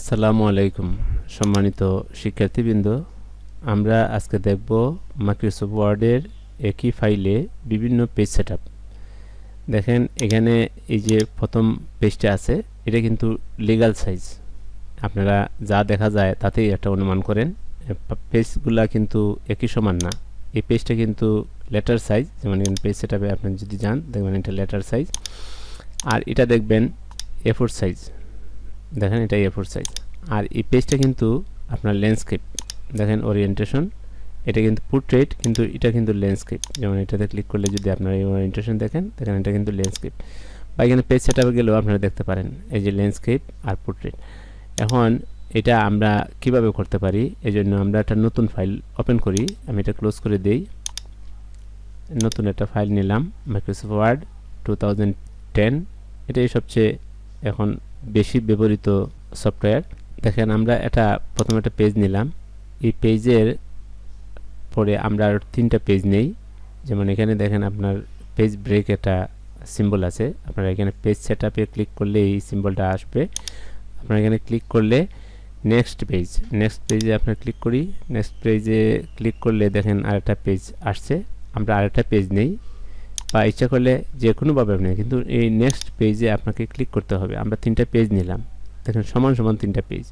আসসালামু আলাইকুম, সম্মানিত শিক্ষার্থীবৃন্দ। আমরা আজকে দেখব মাইক্রোসফট ওয়ার্ডের একই ফাইলে বিভিন্ন পেজ সেটআপ দেখেন, এখানে এই যে প্রথম পেজটা আছে, এটা কিন্তু লিগ্যাল সাইজ আপনারা যা দেখা যায় তাতেই একটা অনুমান করেন। পেজগুলা কিন্তু একই সমান না। এই পেজটা কিন্তু লেটার সাইজ যেমন পেজ সেটআপে আপনি যদি যান, দেখবেন এটা লেটার সাইজ আর এটা দেখবেন এ ফোর সাইজ দেখেন এটা এ ফোর সাইজ আর এই পেজটা কিন্তু আপনার ল্যান্ডস্কেপ দেখেন ওরিয়েন্টেশন এটা কিন্তু পোর্ট্রেট কিন্তু এটা কিন্তু ল্যান্ডস্কেপ যেমন এটাতে ক্লিক করলে যদি আপনারা এই ওরিয়েন্টেশন দেখেন দেখেন এটা কিন্তু ল্যান্ডস্কেপ বা এখানে পেজ সেট আপে গেলেও আপনারা দেখতে পারেন, এই যে ল্যান্ডস্কেপ আর পোর্ট্রেট এখন এটা আমরা কীভাবে করতে পারি? এই জন্য আমরা একটা নতুন ফাইল ওপেন করি, আমি এটা ক্লোজ করে দেই। নতুন একটা ফাইল নিলাম মাইক্রোসফট ওয়ার্ড টু এটাই সবচেয়ে এখন বেশি ব্যবহৃত সফটওয়্যার। দেখেন আমরা এটা প্রথমে একটা পেজ নিলাম। এই পেজের পরে আমরা আর তিনটা পেজ নেই। যেমন এখানে দেখেন আপনার পেজ ব্রেক একটা সিম্বল আছে। আপনারা এখানে পেজ সেট আপে ক্লিক করলে এই সিম্বলটা আসবে। আপনারা এখানে ক্লিক করলে নেক্সট পেজ নেক্সট পেজে আপনার ক্লিক করি। নেক্সট পেজে ক্লিক করলে দেখেন আরেকটা পেজ আসছে। আমরা আরেকটা পেজ নেই। বা ইচ্ছা করলে যে কোনোভাবে আপনি, কিন্তু এই নেক্সট পেজে আপনাকে ক্লিক করতে হবে। আমরা তিনটা পেজ নিলাম। দেখেন, সমান সমান তিনটা পেজ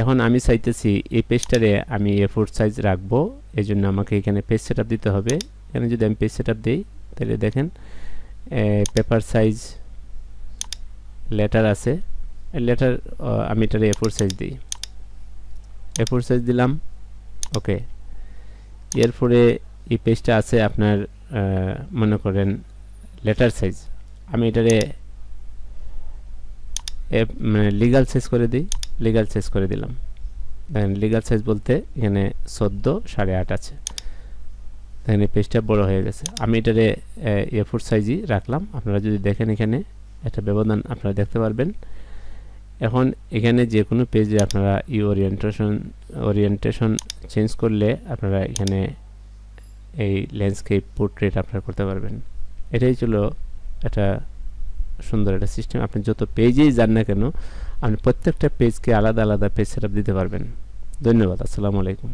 এখন আমি চাইতেছি এই পেজটারে আমি এ ফোর সাইজ রাখব। এই জন্য আমাকে এখানে পেজ সেট দিতে হবে। এখানে যদি আমি পেজ সেট দিই, তাহলে দেখেন পেপার সাইজ লেটার আছে। লেটার আমি এটারে এ ফোর সাইজ দিই। এ ফোর সাইজ দিলাম ওকে এরপরে এই পেজটা আছে আপনার মনে করেন লেটার সাইজ আমি এটারে মানে লিগাল সাইজ করে দিই লিগাল সাইজ করে দিলাম। দেখেন লিগাল সাইজ বলতে এখানে চোদ্দ, সাড়ে আট আছে। দেখেন, এই পেজটা বড় হয়ে গেছে। আমি এটারে, এ ফোর সাইজই রাখলাম। আপনারা যদি দেখেন এখানে, একটা ব্যবধান আপনারা দেখতে পারবেন। এখন এখানে যে কোনো পেজে আপনারা ই ওরিয়েন্টেশন ওরিয়েন্টেশন চেঞ্জ করলে আপনারা এখানে এই ল্যান্ডস্কেপ পোর্ট্রেট আপনারা করতে পারবেন। এটাই ছিল একটা সুন্দর একটা সিস্টেম আপনি যত পেজেই যান না কেন, আপনি প্রত্যেকটা পেজকে আলাদা আলাদা পেজ সেট দিতে পারবেন। ধন্যবাদ, আসসালামু আলাইকুম।